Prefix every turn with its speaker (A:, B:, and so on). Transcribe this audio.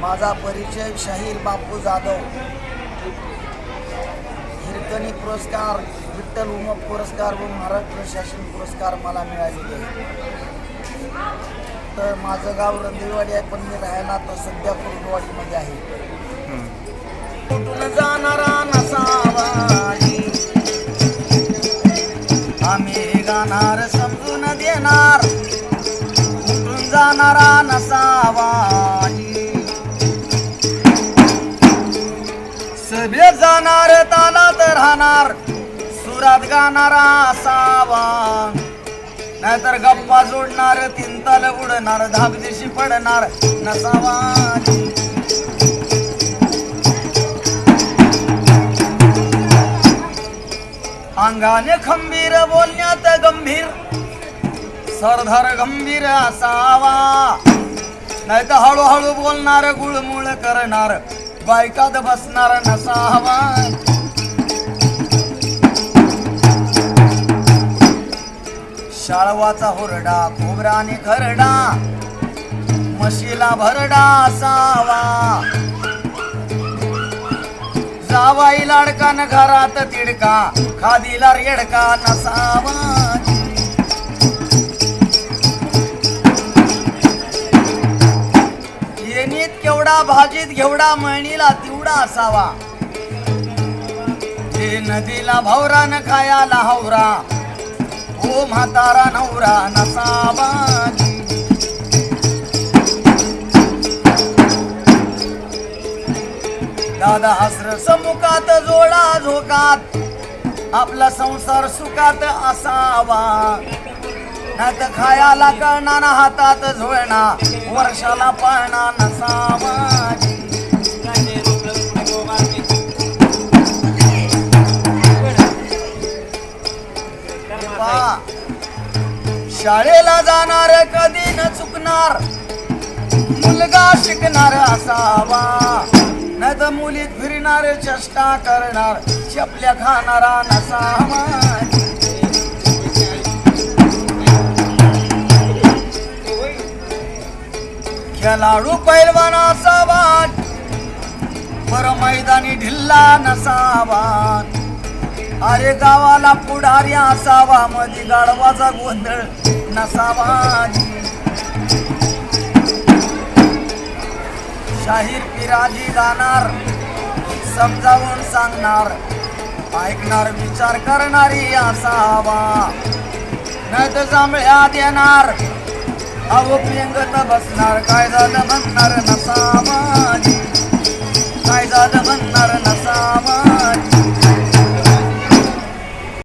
A: माझा परिचय शाहीर बापू जाधव. हिरकणी पुरस्कार विठ्ठल उमप पुरस्कार व महाराष्ट्र शासन पुरस्कार मला मिळालेले तर माझं गाव रंदेवाडी आहे पण मी राहायला आता सध्या कुर्डवाडीमध्ये आहे. कुठून जाणारा नसावाई आम्ही गाणार समजून देणार कुठून जाणारा नसावा जाणारा असावा. नाहीतर गप्पा जोडणार तीन ताल उडणार धाबदिशी पडणार नसावा. अंगाने खंबीर बोलण्यात गंभीर सरदार गंभीर असावा. नाही तर हळूहळू बोलणार गुळमुळ करणार बायकात बसणार नसावा. काळवाचा होरडा खोबराने खरडा. म्हशीला भरडा असावा. जावाई लाडकान घरात तिडका खादीला रेडका नसावा. येणीत केवढा भाजीत घेवडा मळणीला तिवडा असावा. ते नदीला भावरा न खायाला हवरा. ओ म्हातारा नवरा नसावा दादा हसर समुखात जोडा झोकात. आपला संसार सुखात असावा. नात खायाला कळणार हातात झोळणा. वर्षाला पाळणा नसावा शाळेला जाणार कधी न चुकणार. मुलगा शिकणार असावा. नाही तर मुलीत फिरणार चेष्टा करणार. चपल्या खाणारा नसावा. खेळाडू पैलवान असावा. पर मैदानी ढिल्ला नसावा. अरे गावाला पुढारी असावा मधी गाढवाचा गोंधळ नसावा शाहीर पिराजी जाणार समजावून सांगणार ऐकणार विचार करणारी असावा. नाही तर जांभळ्या देणार अहो पिंगत बसणार काय झालं म्हणणार नसावा काय झालं म्हणणार